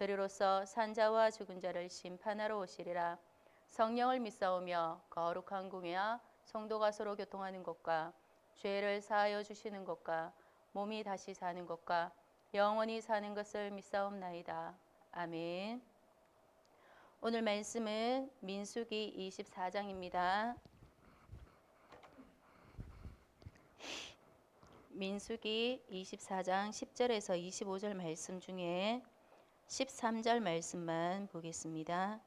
저리로서 산자와 죽은 자를 심판하러 오시리라 성령을 믿사오며 거룩한 궁이야 성도가 서로 교통하는 것과 죄를 사하여 주시는 것과 몸이 다시 사는 것과 영원히 사는 것을 믿사옵나이다. 아멘. 오늘 말씀은 민수기 24장입니다. 민수기 24장 10절에서 25절 말씀 중에 13절 말씀만 보겠습니다.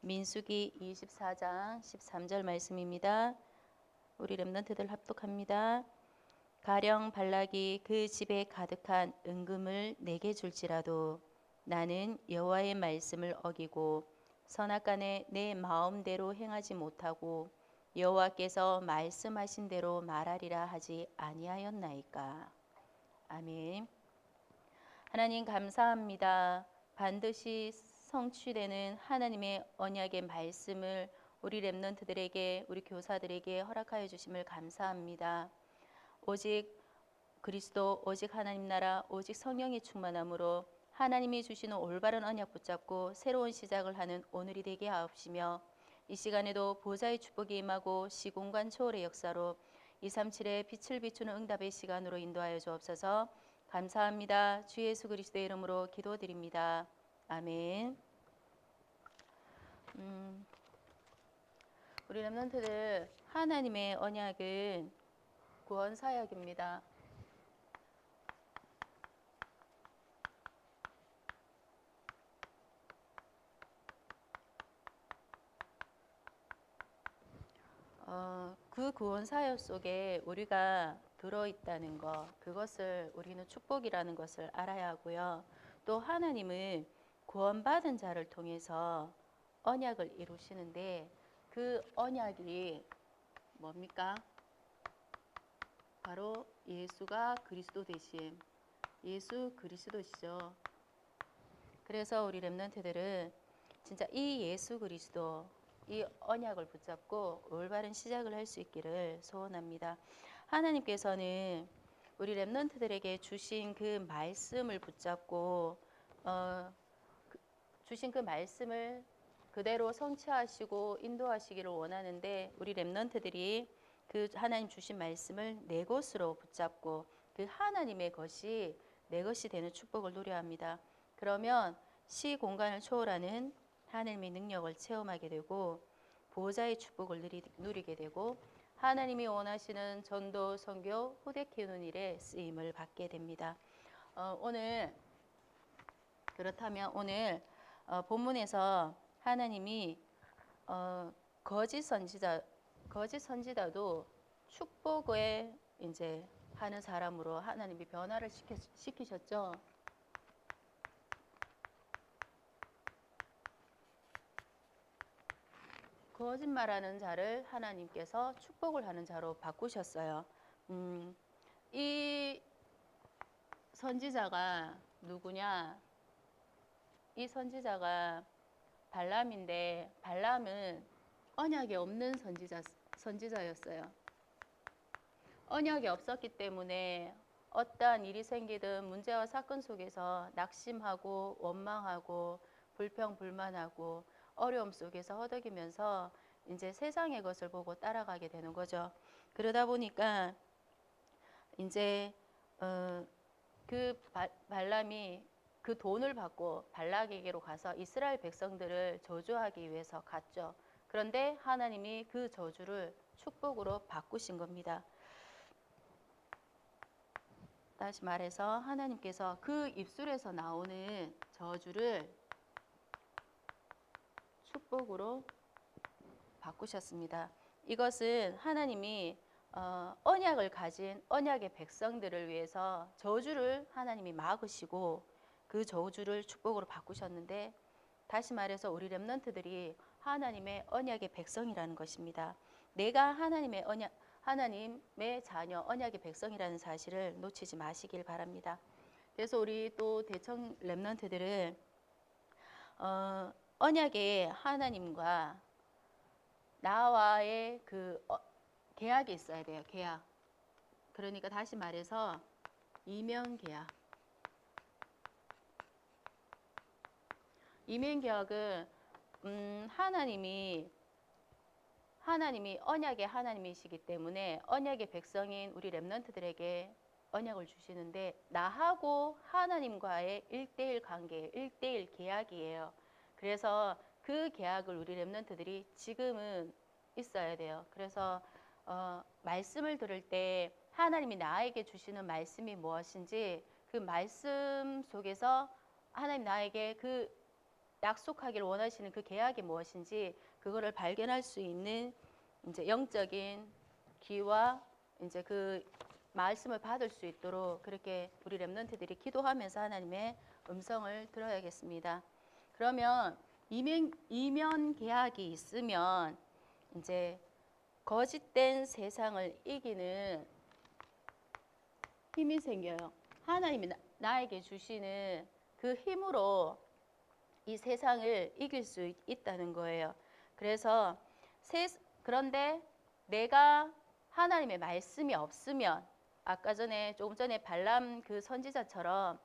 민수기 24장 13절 말씀입니다. 우리 렘넌트들 합독합니다. 가령 발락이 그 집에 가득한 은금을 내게 줄지라도 나는 여호와의 말씀을 어기고 선악간에 내 마음대로 행하지 못하고 여호와께서 말씀하신 대로 말하리라 하지 아니하였나이까. 아멘. 하나님 감사합니다. 반드시 성취되는 하나님의 언약의 말씀을 우리 렘넌트들에게 우리 교사들에게 허락하여 주심을 감사합니다. 오직 그리스도 오직 하나님 나라 오직 성령이 충만함으로 하나님이 주시는 올바른 언약 붙잡고 새로운 시작을 하는 오늘이 되게 하옵시며 이 시간에도 보좌의 축복이 임하고 시공간 초월의 역사로 237의 빛을 비추는 응답의 시간으로 인도하여 주옵소서 감사합니다. 주 예수 그리스도의 이름으로 기도드립니다. 아멘. 음, 우리 렘넌트들 하나님의 언약은 구원 사역입니다. 어, 그 구원 사역 속에 우리가 들어 있다는 것, 그것을 우리는 축복이라는 것을 알아야 하고요. 또 하나님은 구원받은 자를 통해서 언약을 이루시는데 그 언약이 뭡니까? 바로 예수가 그리스도 되심. 예수 그리스도시죠. 그래서 우리 렘넌트들은 진짜 이 예수 그리스도 이 언약을 붙잡고 올바른 시작을 할 수 있기를 소원합니다. 하나님께서는 우리 렘넌트들에게 주신 그 말씀을 붙잡고 어, 그, 주신 그 말씀을 그대로 성취하시고 인도하시기를 원하는데 우리 렘넌트들이 그 하나님 주신 말씀을 내 것으로 붙잡고 그 하나님의 것이 내 것이 되는 축복을 누려야 합니다. 그러면 시 공간을 초월하는 하나님의 능력을 체험하게 되고 보호자의 축복을 누리, 누리게 되고 하나님이 원하시는 전도, 선교, 후대 키우는 일에 쓰임을 받게 됩니다. 어, 오늘 그렇다면 오늘 어, 본문에서 하나님이 어, 거짓 선지자 거짓 선지자도 축복에 이제 하는 사람으로 하나님이 변화를 시키, 시키셨죠. 거짓말하는 자를 하나님께서 축복을 하는 자로 바꾸셨어요. 음, 이 선지자가 누구냐? 이 선지자가 발람인데 발람은 언약이 없는 선지자 선지자였어요. 언약이 없었기 때문에 어떠한 일이 생기든 문제와 사건 속에서 낙심하고 원망하고 불평불만하고 어려움 속에서 허덕이면서 이제 세상의 것을 보고 따라가게 되는 거죠. 그러다 보니까 이제 어, 그 발람이 그 돈을 받고 발락에게로 가서 이스라엘 백성들을 저주하기 위해서 갔죠. 그런데 하나님이 그 저주를 축복으로 바꾸신 겁니다. 다시 말해서 하나님께서 그 입술에서 나오는 저주를 축복으로 바꾸셨습니다. 이것은 하나님이 어, 언약을 가진 언약의 백성들을 위해서 저주를 하나님이 막으시고 그 저주를 축복으로 바꾸셨는데 다시 말해서 우리 렘넌트들이 하나님의 언약의 백성이라는 것입니다. 내가 하나님의 언약 하나님의 자녀 언약의 백성이라는 사실을 놓치지 마시길 바랍니다. 그래서 우리 또 대청 렘넌트들은 어, 언약의 하나님과 나와의 그 어, 계약이 있어야 돼요. 계약. 그러니까 다시 말해서 이면 계약. 이면 계약은 음, 하나님이 하나님이 언약의 하나님이시기 때문에 언약의 백성인 우리 렘넌트들에게 언약을 주시는데 나하고 하나님과의 일대일 관계, 일대일 계약이에요. 그래서 그 계약을 우리 렘넌트들이 지금은 있어야 돼요. 그래서 어, 말씀을 들을 때 하나님이 나에게 주시는 말씀이 무엇인지 그 말씀 속에서 하나님 나에게 그 약속하기를 원하시는 그 계약이 무엇인지 그거를 발견할 수 있는 이제 영적인 귀와 이제 그 말씀을 받을 수 있도록 그렇게 우리 렘넌트들이 기도하면서 하나님의 음성을 들어야겠습니다. 그러면 이면 이면 계약이 있으면 이제 거짓된 세상을 이기는 힘이 생겨요. 하나님이 나, 나에게 주시는 그 힘으로 이 세상을 이길 수 있- 있다는 거예요. 그래서 세, 그런데 내가 하나님의 말씀이 없으면 아까 전에 조금 전에 발람 그 선지자처럼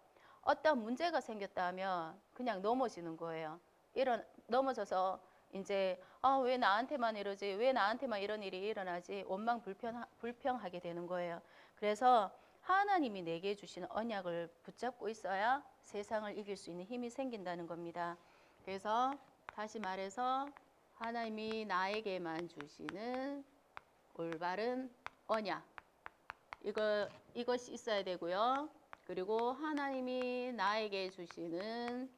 어떤 문제가 생겼다 하면 그냥 넘어지는 거예요. 이런 넘어져서 이제 아, 왜 나한테만 이러지? 왜 나한테만 이런 일이 일어나지? 원망 불평 불평하게 되는 거예요. 그래서 하나님이 내게 주시는 언약을 붙잡고 있어야 세상을 이길 수 있는 힘이 생긴다는 겁니다. 그래서 다시 말해서 하나님이 나에게만 주시는 올바른 언약 이거 이것이 있어야 되고요. 그리고 하나님이 나에게 주시는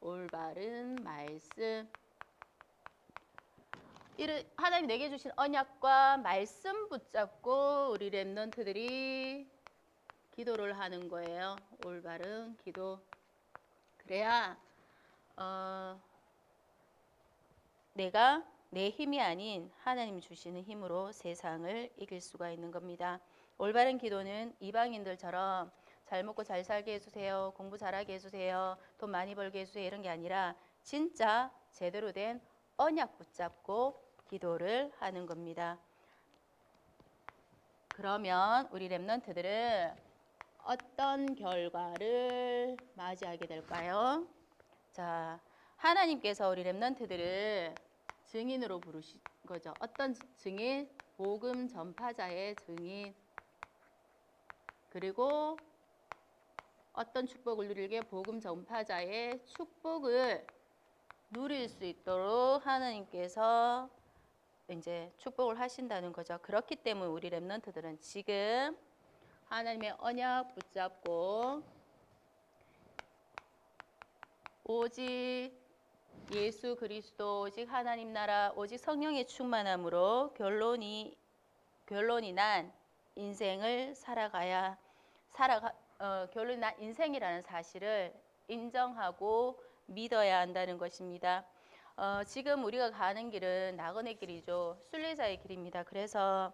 올바른 말씀 이를 하나님 내게 주신 언약과 말씀 붙잡고 우리 렘넌트들이 기도를 하는 거예요. 올바른 기도. 그래야 어, 내가 내 힘이 아닌 하나님이 주시는 힘으로 세상을 이길 수가 있는 겁니다. 올바른 기도는 이방인들처럼 잘 먹고 잘 살게 해주세요. 공부 잘하게 해주세요. 돈 많이 벌게 해주세요. 이런 게 아니라 진짜 제대로 된 언약 붙잡고 기도를 하는 겁니다. 그러면 우리 렘넌트들은 어떤 결과를 맞이하게 될까요? 자, 하나님께서 우리 렘넌트들을 증인으로 부르신 거죠. 어떤 증인? 복음 전파자의 증인. 그리고 어떤 축복을 누리게 복음 전파자의 축복을 누릴 수 있도록 하나님께서 이제 축복을 하신다는 거죠. 그렇기 때문에 우리 렘넌트들은 지금 하나님의 언약 붙잡고 오직 예수 그리스도 오직 하나님 나라 오직 성령의 충만함으로 결론이 결론이 난 인생을 살아가야 살아가 어, 결론이 난 인생이라는 사실을 인정하고 믿어야 한다는 것입니다. 어, 지금 우리가 가는 길은 낙원의 길이죠. 순례자의 길입니다. 그래서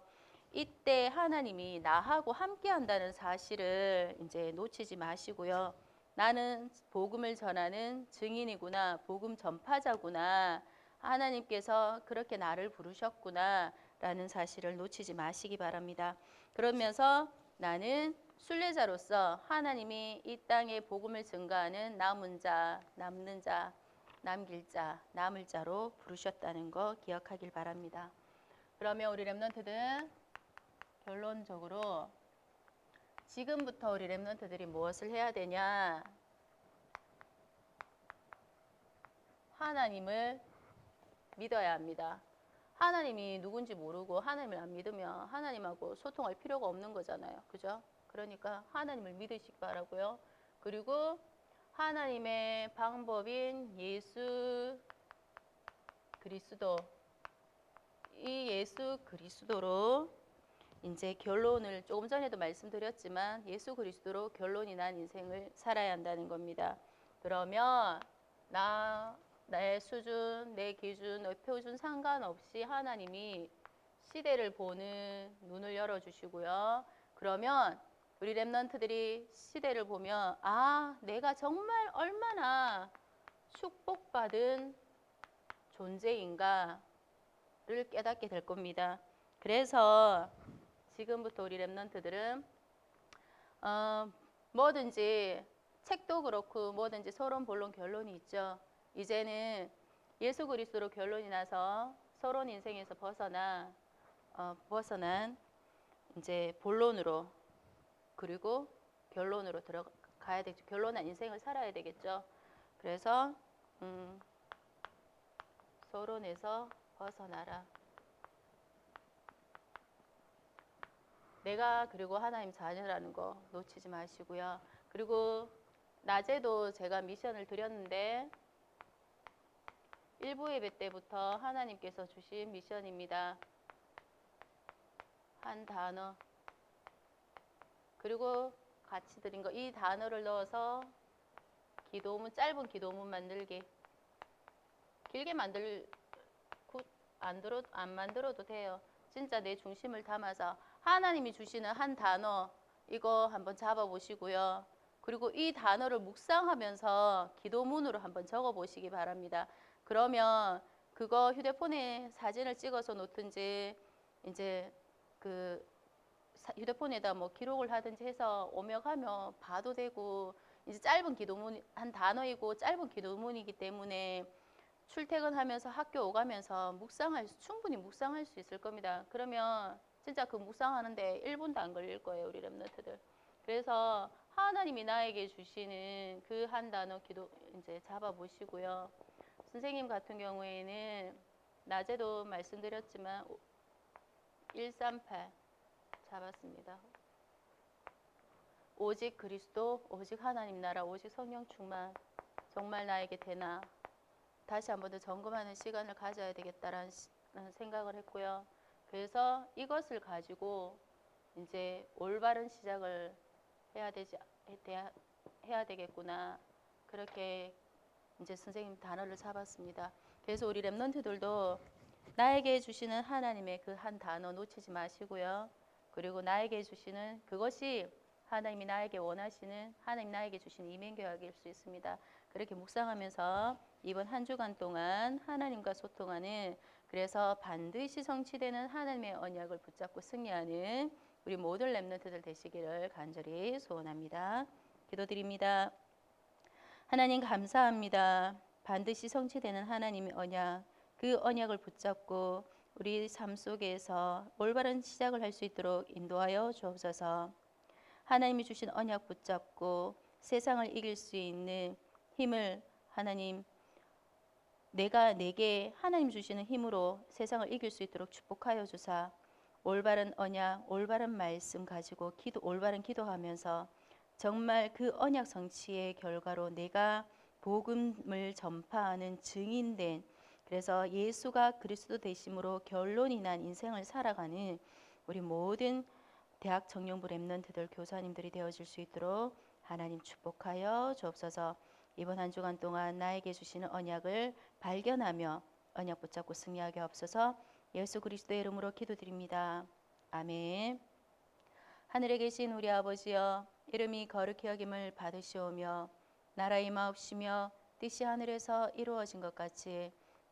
이때 하나님이 나하고 함께 한다는 사실을 이제 놓치지 마시고요. 나는 복음을 전하는 증인이구나. 복음 전파자구나. 하나님께서 그렇게 나를 부르셨구나. 라는 사실을 놓치지 마시기 바랍니다. 그러면서 나는 순례자로서 하나님이 이 땅에 복음을 증가하는 남은 자, 남는 자, 남길 자, 남을 자로 부르셨다는 거 기억하길 바랍니다. 그러면 우리 렘넌트들 결론적으로 지금부터 우리 렘넌트들이 무엇을 해야 되냐? 하나님을 믿어야 합니다. 하나님이 누군지 모르고 하나님을 안 믿으면 하나님하고 소통할 필요가 없는 거잖아요. 그죠? 그러니까 하나님을 믿으시기 바라고요. 그리고 하나님의 방법인 예수 그리스도 이 예수 그리스도로 이제 결론을 조금 전에도 말씀드렸지만 예수 그리스도로 결론이 난 인생을 살아야 한다는 겁니다. 그러면 나 나의 수준, 내 기준, 내 표준 상관없이 하나님이 시대를 보는 눈을 열어 주시고요. 그러면 우리 랩런트들이 시대를 보면 아, 내가 정말 얼마나 축복받은 존재인가를 깨닫게 될 겁니다. 그래서 지금부터 우리 랩런트들은 어, 뭐든지 책도 그렇고 뭐든지 서론 본론 결론이 있죠. 이제는 예수 그리스도로 결론이 나서 서론 인생에서 벗어나 어, 벗어난 이제 본론으로 그리고 결론으로 들어가야 되죠. 결론한 인생을 살아야 되겠죠. 그래서 음, 서론에서 벗어나라. 내가 그리고 하나님 자녀라는 거 놓치지 마시고요. 그리고 낮에도 제가 미션을 드렸는데 일부 예배 때부터 하나님께서 주신 미션입니다. 한 단어 그리고 같이 드린 거 이 단어를 넣어서 기도문 짧은 기도문 만들기 길게 만들 굿, 안 들어 안 만들어도 돼요. 진짜 내 중심을 담아서 하나님이 주시는 한 단어 이거 한번 잡아 보시고요. 그리고 이 단어를 묵상하면서 기도문으로 한번 적어 보시기 바랍니다. 그러면 그거 휴대폰에 사진을 찍어서 놓든지 이제 그 사- 휴대폰에다 뭐 기록을 하든지 해서 오며 가며 봐도 되고 이제 짧은 기도문 한 단어이고 짧은 기도문이기 때문에 출퇴근하면서 학교 오가면서 묵상할 수, 충분히 묵상할 수 있을 겁니다. 그러면 진짜 그 묵상하는데 1분도 안 걸릴 거예요, 우리 랩너트들. 그래서 하나님이 나에게 주시는 그 한 단어 기도 이제 잡아 보시고요. 선생님 같은 경우에는 낮에도 말씀드렸지만 138 잡았습니다. 오직 그리스도, 오직 하나님 나라, 오직 성령 충만 정말 나에게 되나 다시 한 번 더 점검하는 시간을 가져야 되겠다라는 생각을 했고요. 그래서 이것을 가지고 이제 올바른 시작을 해야 되지 해야 되겠구나 그렇게 이제 선생님 단어를 잡았습니다. 그래서 우리 랩런트들도 나에게 주시는 하나님의 그 한 단어 놓치지 마시고요. 그리고 나에게 주시는 그것이 하나님이 나에게 원하시는 하나님 나에게 주신 이민교학일 수 있습니다. 그렇게 묵상하면서 이번 한 주간 동안 하나님과 소통하는 그래서 반드시 성취되는 하나님의 언약을 붙잡고 승리하는 우리 모든 랩런트들 되시기를 간절히 소원합니다. 기도드립니다. 하나님 감사합니다. 반드시 성취되는 하나님의 언약, 그 언약을 붙잡고 우리 삶 속에서 올바른 시작을 할 수 있도록 인도하여 주옵소서. 하나님이 주신 언약 붙잡고 세상을 이길 수 있는 힘을 하나님 내가 내게 하나님 주시는 힘으로 세상을 이길 수 있도록 축복하여 주사 올바른 언약, 올바른 말씀 가지고 기도 올바른 기도하면서 정말 그 언약 성취의 결과로 내가 복음을 전파하는 증인된 그래서 예수가 그리스도 되심으로 결론이 난 인생을 살아가는 우리 모든 대학 청년부 랩런트들 교사님들이 되어질 수 있도록 하나님 축복하여 주옵소서. 이번 한 주간 동안 나에게 주시는 언약을 발견하며 언약 붙잡고 승리하게 없어서 예수 그리스도의 이름으로 기도드립니다. 아멘. 하늘에 계신 우리 아버지여 이름이 거룩히 여김을 받으시오며 나라 임하옵시며 뜻이 하늘에서 이루어진 것 같이